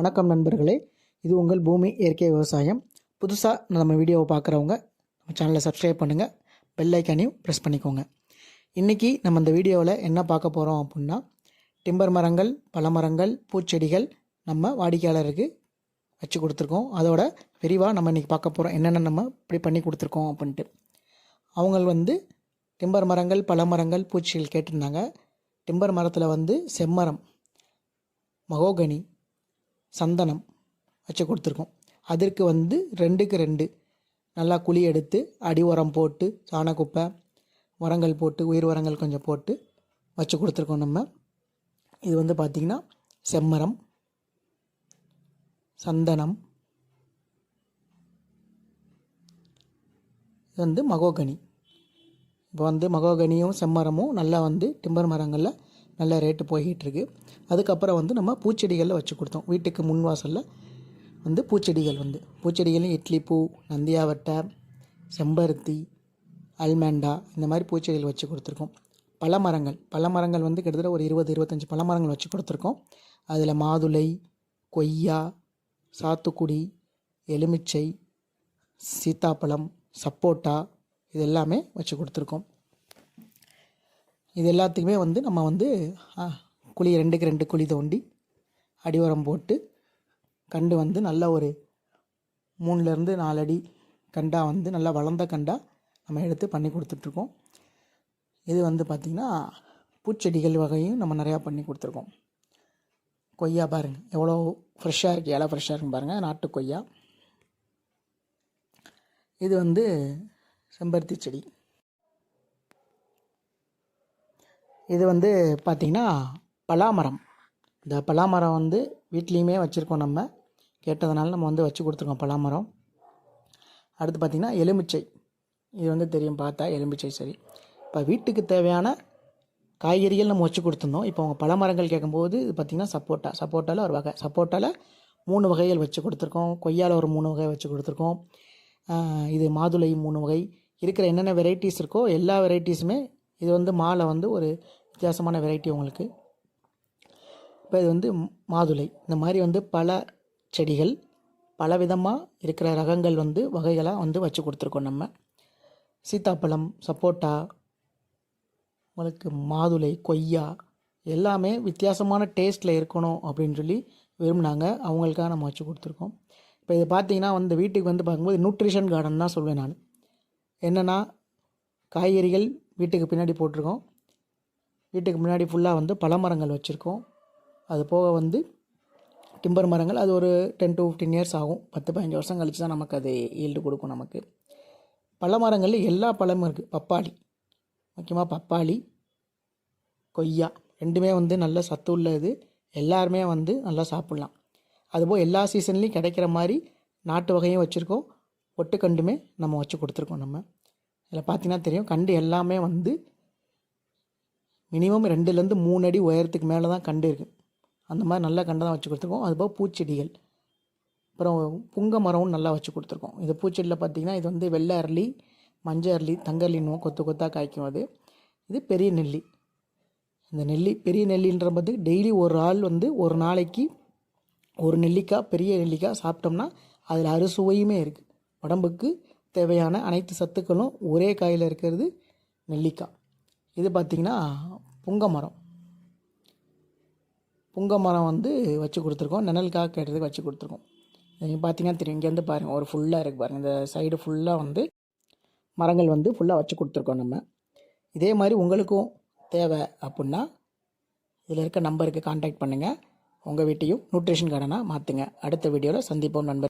வணக்கம் நண்பர்களே. இது உங்கள் பூமி இயற்கை விவசாயம். புதுசாக நம்ம வீடியோவை பார்க்குறவங்க நம்ம சேனலை சப்ஸ்கிரைப் பண்ணுங்கள் பெல் ஐக்கானையும் ப்ரெஸ் பண்ணிக்கோங்க. இன்றைக்கி நம்ம இந்த வீடியோவில் என்ன பார்க்க போகிறோம் அப்படின்னா டிம்பர் மரங்கள் பழமரங்கள் பூச்செடிகள் நம்ம வாடிக்கையாளருக்கு வச்சு கொடுத்துருக்கோம். அதோட விரிவாக நம்ம இன்றைக்கி பார்க்க போகிறோம் என்னென்ன நம்ம இப்படி பண்ணி கொடுத்துருக்கோம் அப்படின்ட்டு. அவங்க வந்து டிம்பர் மரங்கள் பழமரங்கள் பூச்சிகள் கேட்டிருந்தாங்க. டிம்பர் மரத்தில் வந்து செம்மரம் மகோகனி சந்தனம் வச்சு கொடுத்துருக்கோம். அதற்கு வந்து ரெண்டுக்கு ரெண்டு. நல்லா குழி எடுத்து அடி உரம் போட்டு சாணக்குப்பை உரங்கள் போட்டு உயிர் உரங்கள் கொஞ்சம் போட்டு வச்சு கொடுத்துருக்கோம் நம்ம. இது வந்து பார்த்திங்கன்னா செம்மரம் சந்தனம் இது வந்து மகோகனி. இப்போ வந்து மகோகனியும் செம்மரமும் நல்லா வந்து டிம்பர் மரங்களில் நல்ல ரேட்டு போய்கிட்டுருக்கு அதுக்கப்புறம் வந்து நம்ம பூச்செடிகளில் வச்சு கொடுத்தோம். வீட்டுக்கு முன் வாசலில் வந்து பூச்செடிகள் வந்து. பூச்செடிகளும் இட்லி பூ நந்தியாவட்டை செம்பருத்தி அல்மேண்டா இந்த மாதிரி பூச்செடிகள் வச்சு கொடுத்துருக்கோம். பழமரங்கள் பழமரங்கள் வந்து கிட்டத்தட்ட ஒரு இருபது இருபத்தஞ்சி பழமரங்கள் வச்சு கொடுத்துருக்கோம். அதில் மாதுளை கொய்யா சாத்துக்குடி எலுமிச்சை சீத்தாப்பழம் சப்போட்டா இது எல்லாமே வச்சு கொடுத்துருக்கோம். இது எல்லாத்துக்குமே வந்து நம்ம வந்து குழி ரெண்டுக்கு ரெண்டு குழி தோண்டி அடிவாரம் போட்டு கண்டு வந்து நல்ல ஒரு மூணுலேருந்து நாலு அடி கண்டா வந்து நல்லா வளர்ந்த கண்டா நம்ம எடுத்து பண்ணி கொடுத்துட்ருக்கோம். இது வந்து பார்த்திங்கன்னா பூச்செடிகள் வகையும் நம்ம நிறையா பண்ணி கொடுத்துருக்கோம். கொய்யா பாருங்கள் எவ்வளோ ஃப்ரெஷ்ஷாக இருக்குது இலை ஃப்ரெஷ்ஷாக இருக்குன்னு பாருங்கள் நாட்டு கொய்யா. இது வந்து செம்பருத்தி செடி. இது வந்து பார்த்திங்கன்னா பலாமரம். இந்த பலாமரம் வந்து வீட்லேயுமே வச்சுருக்கோம் நம்ம. கேட்டதுனால நம்ம வந்து வச்சு கொடுத்துருக்கோம் பலாமரம். அடுத்து பார்த்திங்கன்னா எலுமிச்சை. இது வந்து தெரியும் பார்த்தா எலுமிச்சை சரி இப்போ வீட்டுக்கு தேவையான காய்கறிகள் நம்ம வச்சு கொடுத்துருந்தோம். இப்போ அவங்க பழமரங்கள் கேட்கும்போது இது பார்த்திங்கன்னா சப்போட்டா. சப்போட்டாவில் ஒரு வகை. சப்போட்டாவில் மூணு வகைகள் வச்சு கொடுத்துருக்கோம். கொய்யாவில் ஒரு மூணு வகை வச்சு கொடுத்துருக்கோம். இது மாதுளை மூணு வகை. இருக்கிற என்னென்ன வெரைட்டிஸ் இருக்கோ எல்லா வெரைட்டிஸுமே இது வந்து மாலை வந்து ஒரு வித்தியாசமான வெரைட்டி உங்களுக்கு. இப்போ இது வந்து மாதுளை. இந்த மாதிரி வந்து பல செடிகள் பல விதமாக இருக்கிற ரகங்கள் வந்து வகைகளாக வந்து வச்சு கொடுத்துருக்கோம் நம்ம. சீத்தாப்பழம் சப்போட்டா உங்களுக்கு மாதுளை கொய்யா எல்லாமே வித்தியாசமான டேஸ்ட்டில் இருக்கணும் அப்படின்னு சொல்லி விரும்பினாங்க. அவங்களுக்காக நம்ம வச்சு கொடுத்துருக்கோம். இப்போ இது பார்த்தீங்கன்னா வந்து வீட்டுக்கு வந்து பார்க்கும்போது நியூட்ரிஷன் கார்டன் தான் சொல்வேன் நான். என்னென்னா காய்கறிகள் வீட்டுக்கு பின்னாடி போட்டிருக்கோம். வீட்டுக்கு முன்னாடி ஃபுல்லாக வந்து பழமரங்கள் வச்சுருக்கோம். அது போக வந்து டிம்பர் மரங்கள் அது ஒரு டென் டு ஃபிஃப்டீன் இயர்ஸ் ஆகும். பத்து பதினஞ்சு வருஷம் கழிச்சு தான் நமக்கு அது ஈல்டு கொடுக்கும் நமக்கு. பழமரங்களில் எல்லா பழமும் இருக்குது பப்பாளி முக்கியமாக பப்பாளி கொய்யா ரெண்டுமே வந்து நல்ல சத்து உள்ளது. எல்லாருமே வந்து நல்லா சாப்பிட்லாம். அதுபோல் எல்லா சீசன்லேயும் கிடைக்கிற மாதிரி நாட்டு வகையும் வச்சுருக்கோம். ஒட்டுக்கண்டுமே நம்ம வச்சு கொடுத்துருக்கோம் நம்ம. இதில் பார்த்தீங்கன்னா தெரியும் கண்டு எல்லாமே வந்து மினிமம் ரெண்டுலேருந்து மூணு அடி உயரத்துக்கு மேலே தான் கண்டு இருக்குது அந்த மாதிரி நல்ல கண்டை தான் வச்சு கொடுத்துருக்கோம். அதுபோல் பூச்செடிகள். அப்புறம் புங்க மரமும் நல்லா வச்சு கொடுத்துருக்கோம். இது பூச்செடியில் பார்த்தீங்கன்னா இது வந்து வெள்ளை அரளி மஞ்சள் அரளி தங்க அரளின்னுவோம் கொத்து கொத்தாக காய்க்கும் அது. இது பெரிய நெல்லி. இந்த நெல்லி பெரிய நெல்லின்ற போது டெய்லி ஒரு ஆள் வந்து ஒரு நாளைக்கு ஒரு நெல்லிக்காய் பெரிய நெல்லிக்காய் சாப்பிட்டோம்னா அதில் அறுசுவையுமே இருக்குது உடம்புக்கு தேவையான அனைத்து சத்துக்களும் ஒரே காயில் இருக்கிறது நெல்லிக்காய். இது பார்த்திங்கன்னா புங்க மரம். புங்க மரம் வந்து வச்சு கொடுத்துருக்கோம். நிழலுக்காக கேட்டதுக்கு வச்சு கொடுத்துருக்கோம். நீங்கள் பார்த்தீங்கன்னா தெரியும். இங்கேருந்து பாருங்கள் ஒரு ஃபுல்லாக இருக்குது பாருங்கள் இந்த சைடு ஃபுல்லாக வந்து மரங்கள் வந்து ஃபுல்லாக வச்சு கொடுத்துருக்கோம் நம்ம. இதே மாதிரி உங்களுக்கும் தேவை அப்படின்னா இதில் இருக்க நம்பருக்கு காண்டாக்ட் பண்ணுங்கள் உங்கள் வீட்டையும் நியூட்ரிஷன் கார்டனாக மாற்றுங்க அடுத்த வீடியோவில் சந்திப்போம் நண்பர்